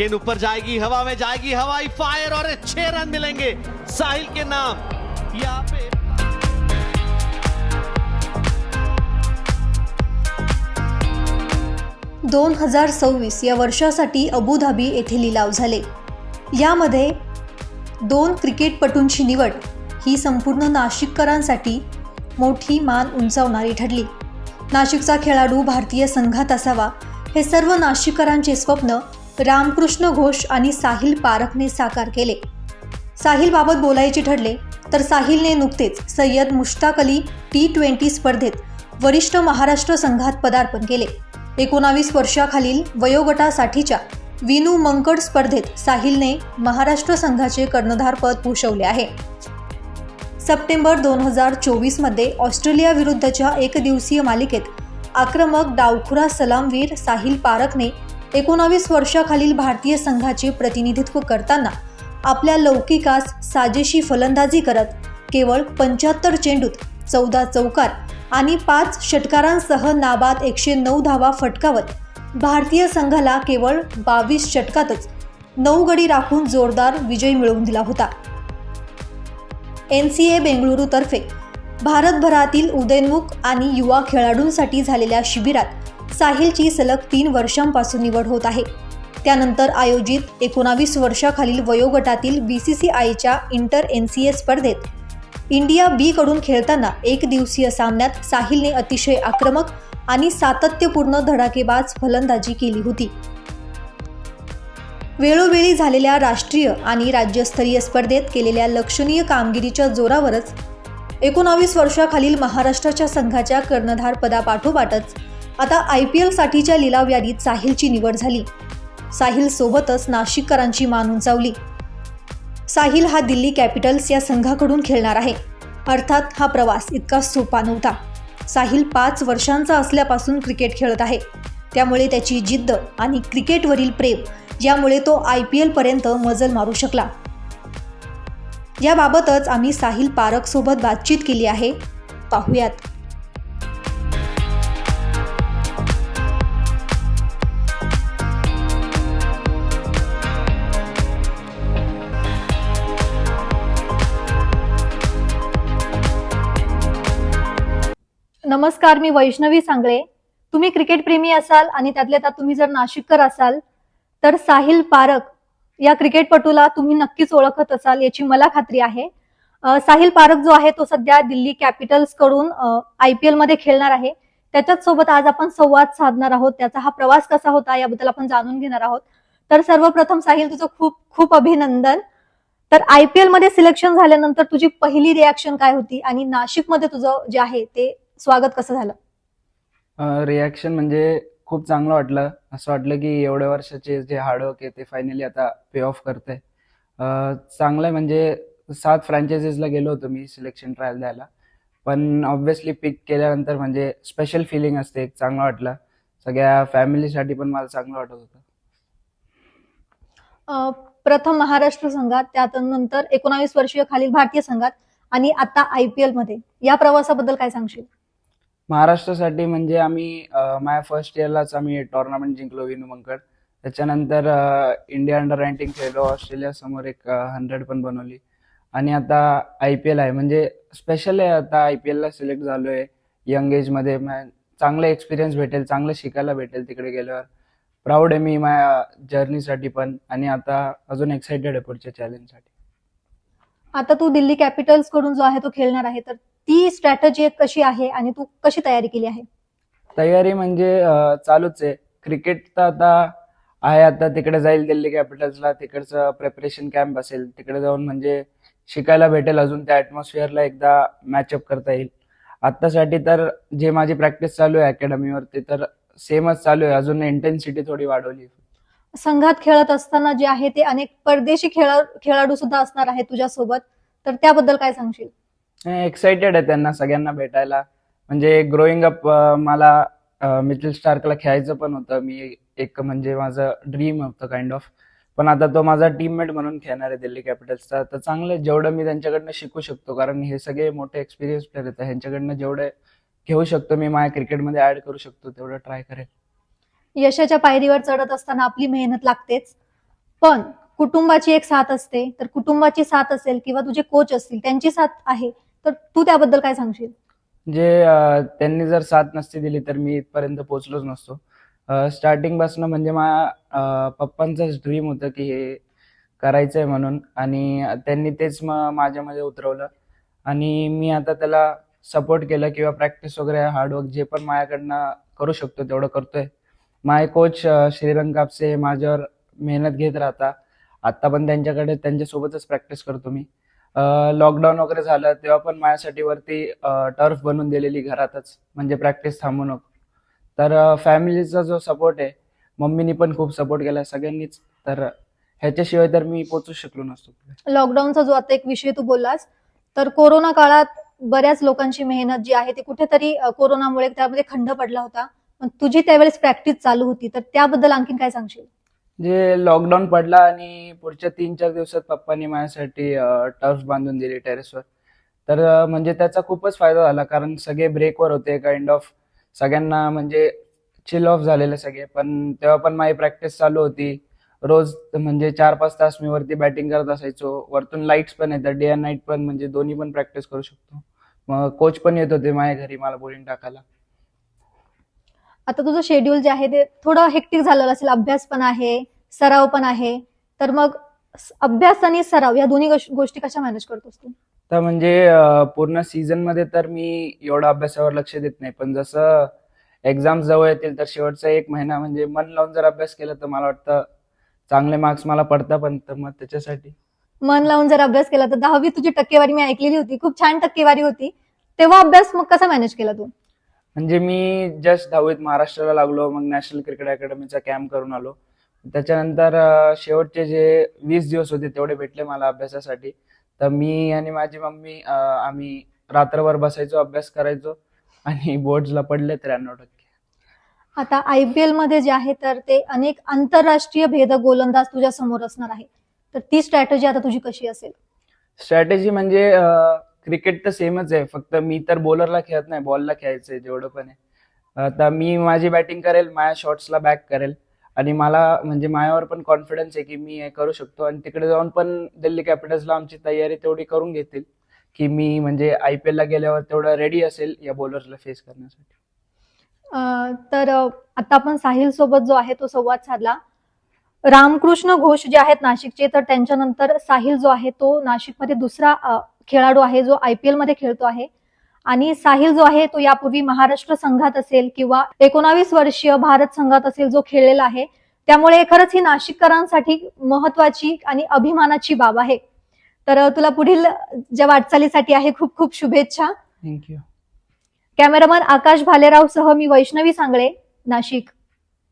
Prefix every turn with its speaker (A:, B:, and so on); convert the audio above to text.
A: गेंद ऊपर जाएगी हवा में जाएगी हवाई फायर और छह रन मिलेंगे। साहिल के नाम यहाँ पे।
B: दोन हजार सव्वीस या वर्षासाठी अबुधाबी येथे लिलाव झाले. यामध्ये दोन क्रिकेटपटूंची निवड ही संपूर्ण नाशिककरांसाठी मोठी मान उंचावणारी ठरली. नाशिकचा खेळाडू भारतीय संघात असावा हे सर्व नाशिककरांचे स्वप्न रामकृष्ण घोष आणि साहिल पारखने साकार केले. साहिलबाबत बोलायचे ठरले तर साहिलने नुकतेच सय्यद मुश्ताक अली टी ट्वेंटी स्पर्धेत वरिष्ठ महाराष्ट्र संघात पदार्पण केले. एकोणावीस वर्षाखालील वयोगटासाठीच्या विनू मंकड स्पर्धेत साहिलने महाराष्ट्र संघाचे कर्णधारपद भूषवले आहे. सप्टेंबर दोन हजार चोवीसमध्ये ऑस्ट्रेलिया विरुद्धच्या एकदिवसीय मालिकेत आक्रमक डावखुरा सलामवीर साहिल पारखने एकोणावीस वर्षाखालील भारतीय संघाचे प्रतिनिधित्व करताना आपल्या लौकिकास साजेशी फलंदाजी करत केवळ पंच्याहत्तर चेंडूत चौदा चौकार आणि पाच षटकारांसह नाबाद एकशे नऊ धावा फटकावत भारतीय संघाला केवळ बावीस षटकातच नऊ गडी राखून जोरदार विजय मिळवून दिला होता. एन सी ए बेंगळुरूतर्फे भारतभरातील उदयनमुख आणि युवा खेळाडूंसाठी झालेल्या शिबिरात साहिलची सलग तीन वर्षांपासून निवड होत आहे. त्यानंतर आयोजित एकोणावीस वर्षाखालील वयोगटातील बी सी सी आयच्या इंटर एन सी ए स्पर्धेत इंडिया बी कडून खेळताना एक दिवसीय सामन्यात साहिलने अतिशय आक्रमक आणि सातत्यपूर्ण धडाकेबाज फलंदाजी केली होती. वेळोवेळी झालेल्या राष्ट्रीय आणि राज्यस्तरीय स्पर्धेत केलेल्या लक्षणीय कामगिरीच्या जोरावरच एकोणावीस वर्षाखालील महाराष्ट्राच्या संघाच्या कर्णधारपदापाठोपाठच आता आय पी एलसाठीच्या लिलाव यादीत साहिलची निवड झाली. साहिल सोबतच नाशिककरांची मान उंचावली. साहिल हा दिल्ली कॅपिटल्स या संघाकडून खेळणार आहे. अर्थात हा प्रवास इतका सोपा नव्हता. साहिल पाच वर्षांचा असल्यापासून क्रिकेट खेळत आहे. त्यामुळे त्याची जिद्द आणि क्रिकेटवरील प्रेम यामुळे तो आय पी एलपर्यंत मजल मारू शकला. याबाबतच आम्ही साहिल पारखसोबत बातचीत केली आहे. पाहूयात. नमस्कार मी वैष्णवी सांगळे. तुम्ही क्रिकेट प्रेमी असाल आणि त्यातल्या त्यात तुम्ही जर नाशिककर असाल तर साहिल पारख या क्रिकेटपटूला तुम्ही नक्कीच ओळखत असाल याची मला खात्री आहे. साहिल पारख जो आहे तो सध्या दिल्ली कॅपिटल्सकडून आय पी मध्ये खेळणार आहे. त्याच्याच सोबत आज आपण संवाद साधणार आहोत. त्याचा हा प्रवास कसा होता याबद्दल आपण जाणून घेणार आहोत. तर सर्वप्रथम साहिल तुझं खूप खूप अभिनंदन. तर आय पी मध्ये सिलेक्शन झाल्यानंतर तुझी पहिली रिॲक्शन काय होती? आणि नाशिकमध्ये तुझं जे आहे ते स्वागत कसं झालं?
C: रिॲक्शन म्हणजे खूप चांगलं वाटलं. असं वाटलं की एवढ्या वर्षाचे जे हार्डवर्क आहे ते फायनली आता पे ऑफ करतंय. अं, चांगलं आहे म्हणजे सात फ्रँचायझीजला गेलो होतो मी सिलेक्शन ट्रायल द्यायला. पण ऑब्व्हियसली पिक केल्यानंतर म्हणजे स्पेशल फिलिंग असते एक चांगलं वाटलं. सगळ्या फॅमिलीसाठी पण मला चांगलं वाटत होतं.
B: प्रथम महाराष्ट्र संघात त्यानंतर एकोणावीस वर्षीय खालील भारतीय संघात आणि आता आय पी एलमध्ये. या प्रवासाबद्दल काय सांगशील?
C: महाराष्ट्रासाठी म्हणजे आम्ही माझ्या फर्स्ट इयरलाच आम्ही टुर्नामेंट जिंकलो विनू मंकड. त्याच्यानंतर इंडिया अंडर नाईन्टीन खेळलो. ऑस्ट्रेलियासमोर एक हंड्रेड पण बनवली. आणि आता आय पी एल आहे. म्हणजे स्पेशल आहे आता आय पी एलला सिलेक्ट झालो आहे यंग एजमध्ये चांगला एक्सपिरियन्स भेटेल चांगलं शिकायला भेटेल तिकडे गेल्यावर. प्राऊड आहे मी माझ्या जर्नीसाठी पण. आणि आता अजून एक्साइटेड आहे पुढच्या चॅलेंजसाठी
B: आता तू दिल्ली कॅपिटल्सकडून जो आहे तो खेळणार आहे तर ती स्ट्रॅटजी कशी आहे आणि तू कशी तयारी केली आहे?
C: तयारी म्हणजे चालूच आहे. क्रिकेट तर आता आहे आता तिकडे जाईल दिल्ली कॅपिटल्सला तिकडचं प्रिपरेशन कॅम्प असेल तिकडे जाऊन म्हणजे शिकायला भेटेल अजून त्या ऍटमॉस्फिअरला एकदा मॅचअप करता येईल. आत्तासाठी तर जे माझी प्रॅक्टिस चालू आहे अकॅडमीवर ते तर सेमच चालू आहे. अजून इंटेन्सिटी थोडी वाढवली.
B: संघात खेळत असताना जे आहे ते अनेक परदेशी खेळा खेळाडू सुद्धा असणार आहे तुझ्यासोबत. तर त्याबद्दल काय सांगशील?
C: एक्साइटेड आहे त्यांना सगळ्यांना भेटायला. म्हणजे ग्रोईंग अप मला मिडल स्टार्कला खेळायचं पण होतं. मी एक म्हणजे माझं ड्रीम होतं काइंड ऑफ पण आता तो माझा टीममेट म्हणून खेळणार आहे दिल्ली कॅपिटल्सचा तर चांगलं आहे, जेवढं मी त्यांच्याकडनं शिकू शकतो कारण हे सगळे मोठे एक्सपिरियन्स प्लेअर आहेत. ह्यांच्याकडनं जेवढे घेऊ शकतो मी माझ्या क्रिकेटमध्ये ऍड करू शकतो तेवढं ट्राय करेल.
B: यशाच्या पायरीवर चढत असताना आपली मेहनत लागतेच. पण कुटुंबाची एक साथ असते. तर कुटुंबाची साथ असेल किंवा तुझे कोच असतील त्यांची साथ आहे. तर तू त्याबद्दल काय सांगशील?
C: जे त्यांनी जर साथ नसती दिली तर मी इथपर्यंत पोहोचलोच नसतो. स्टार्टिंगपासून म्हणजे माझ्या अं, पप्पांचंच ड्रीम होतं की हे करायचंय म्हणून. आणि त्यांनी तेच मग माझ्यामध्ये उतरवलं. आणि मी आता त्याला सपोर्ट केलं किंवा प्रॅक्टिस वगैरे हार्डवर्क जे पण माझ्याकडनं करू शकतो तेवढं करतोय. माय कोच श्रीरंग कापसे माझ्यावर मेहनत घेत राहता. आता पण त्यांच्याकडे त्यांच्यासोबतच प्रॅक्टिस करतो मी. लॉकडाऊन वगैरे झालं तेव्हा पण माझ्यासाठी वरती टर्फ बनवून दिलेली घरातच. म्हणजे प्रॅक्टिस थांबू नको. तर फॅमिलीचा जो सपोर्ट आहे मम्मीनी पण खूप सपोर्ट केला सगळ्यांनीच. तर ह्याच्याशिवाय तर मी पोचू शकलो नसतो
B: लॉकडाऊनचा जो आता एक विषय तू बोललास तर कोरोना काळात बऱ्याच लोकांची मेहनत जी आहे ती कुठेतरी कोरोनामुळे त्यामध्ये खंड पडला होता. तुझी त्यावेळेस प्रॅक्टिस चालू होती तर त्याबद्दल आणखीन काय सांगशील?
C: जे लॉकडाऊन पडला आणि पुढच्या तीन चार दिवसात पप्पांनी माझ्यासाठी टर्फ बांधून दिली टेरेसवर तर म्हणजे त्याचा खूपच फायदा झाला कारण सगळे ब्रेकवर होते काइंड ऑफ सगळ्यांना म्हणजे चिल ऑफ झालेले सगळे. पण तेव्हा पण माझी प्रॅक्टिस चालू होती. रोज म्हणजे चार पाच तास मी वरती बॅटिंग करत असायचो. वरतून लाईट्स पण येतात डे अँड नाईट पण म्हणजे दोन्ही पण प्रॅक्टिस करू शकतो. मग कोच पण येत होते माझ्या घरी मला बोलिंग टाकायला.
B: आता तुझं शेड्यूल जे आहे ते थोडं हेक्टिक झालेलं असेल. अभ्यास पण आहे सराव पण आहे. तर मग अभ्यास आणि सराव या दोन्ही गोष्ट- कशा मॅनेज करतोस तू?
C: तर म्हणजे पूर्ण सीझनमध्ये तर मी एवढं अभ्यासावर लक्ष देत नाही. पण जसं एक्झाम जवळ येतील तर शेवटचा एक महिना म्हणजे मन लावून जर अभ्यास केला तर मला वाटतं चांगले मार्क्स मला पडता पण तर मग त्याच्यासाठी.
B: मन लावून जर अभ्यास केला तर दहावी तुझी टक्केवारी मी ऐकलेली होती. खूप छान टक्केवारी होती. तेव्हा अभ्यास मग कसा मॅनेज केला तू?
C: म्हणजे मी जस्ट दहावीत महाराष्ट्राला लागलो मग नॅशनल क्रिकेट अकॅडमीचा कॅम्प करून आलो. त्याच्यानंतर शेवटचे जे वीस दिवस होते तेवढे भेटले मला अभ्यासासाठी. तर मी आणि माझी मम्मी आम्ही रात्रभर बसायचो अभ्यास करायचो आणि बोर्ड्सला पडले त्र्याण्णव टक्के.
B: आता आय पी एलमध्ये जे आहे तर ते अनेक आंतरराष्ट्रीय भेदक गोलंदाज तुझ्या समोर असणार आहे. तर ती स्ट्रॅटेजी आता तुझी कशी असेल?
C: स्ट्रॅटेजी म्हणजे क्रिकेट तर सेमच आहे. फक्त मी तर बॉलरला खेळत नाही बॉलला खेळायचंय जेवढं पण आहे आता मी माझी बॅटिंग करेल माझ्या शॉट्सला बॅक करेल. आणि मला म्हणजे माझ्यावर पण कॉन्फिडन्स आहे की मी हे करू शकतो. आणि तिकडे जाऊन पण दिल्ली कॅपिटल्सला आमची तयारी तेवढी करून घेतील की मी म्हणजे आय पी ला गेल्यावर तेवढं रेडी असेल या बॉलर्सला फेस करण्यासाठी.
B: तर आता आपण साहिल सोबत जो आहे तो संवाद साधला. रामकृष्ण घोष जे आहेत नाशिकचे तर त्यांच्यानंतर साहिल जो आहे तो नाशिकमध्ये दुसरा खेळाडू आहे जो आय पी एलमध्ये खेळतो आहे. आणि साहिल जो आहे तो यापूर्वी महाराष्ट्र संघात असेल किंवा एकोणावीस वर्षीय भारत संघात असेल जो खेळलेला आहे. त्यामुळे खरंच ही नाशिककरांसाठी महत्वाची आणि अभिमानाची बाब आहे. तर तुला पुढील ज्या वाटचालीसाठी आहे खूप खूप शुभेच्छा.
C: थँक्यू
B: कॅमेरामन आकाश भालेराव सह मी वैष्णवी सांगळे नाशिक.